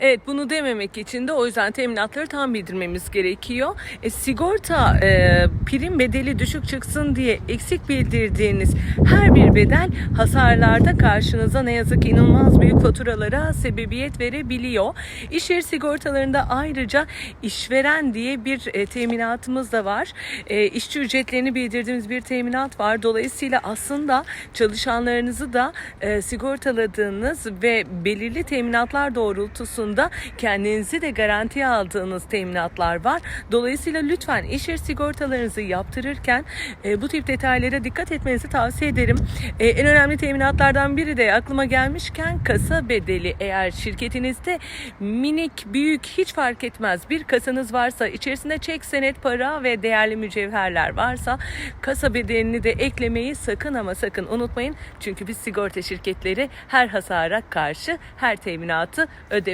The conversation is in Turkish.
Evet bunu dememek için de o yüzden teminatları tam bildirmemiz gerekiyor. E, sigorta e, prim bedeli düşük çıksın diye eksik bildirdiğiniz her bir bedel hasarlarda karşınıza ne yazık ki inanılmaz büyük faturalara sebebiyet verebiliyor. İş yeri sigortalarında ayrıca işveren diye bir e, teminatımız da var. E, işçi ücretlerini bildirdiğimiz bir teminat var. Dolayısıyla aslında çalışanlarınızı da e, sigortaladığınız ve belirli teminatlar doğrultusunda kendinizi de garantiye aldığınız teminatlar var. Dolayısıyla lütfen iş yeri sigortalarınızı yaptırırken e, bu tip detaylara dikkat etmenizi tavsiye ederim. E, en önemli teminatlardan biri de aklıma gelmişken kasa bedeli. Eğer şirketinizde minik, büyük hiç fark etmez bir kasanız varsa içerisinde çek, senet, para ve değerli mücevherler varsa kasa bedelini de eklemeyi sakın ama sakın unutmayın. Çünkü biz sigorta şirketleri her hasara karşı her teminatı ödeme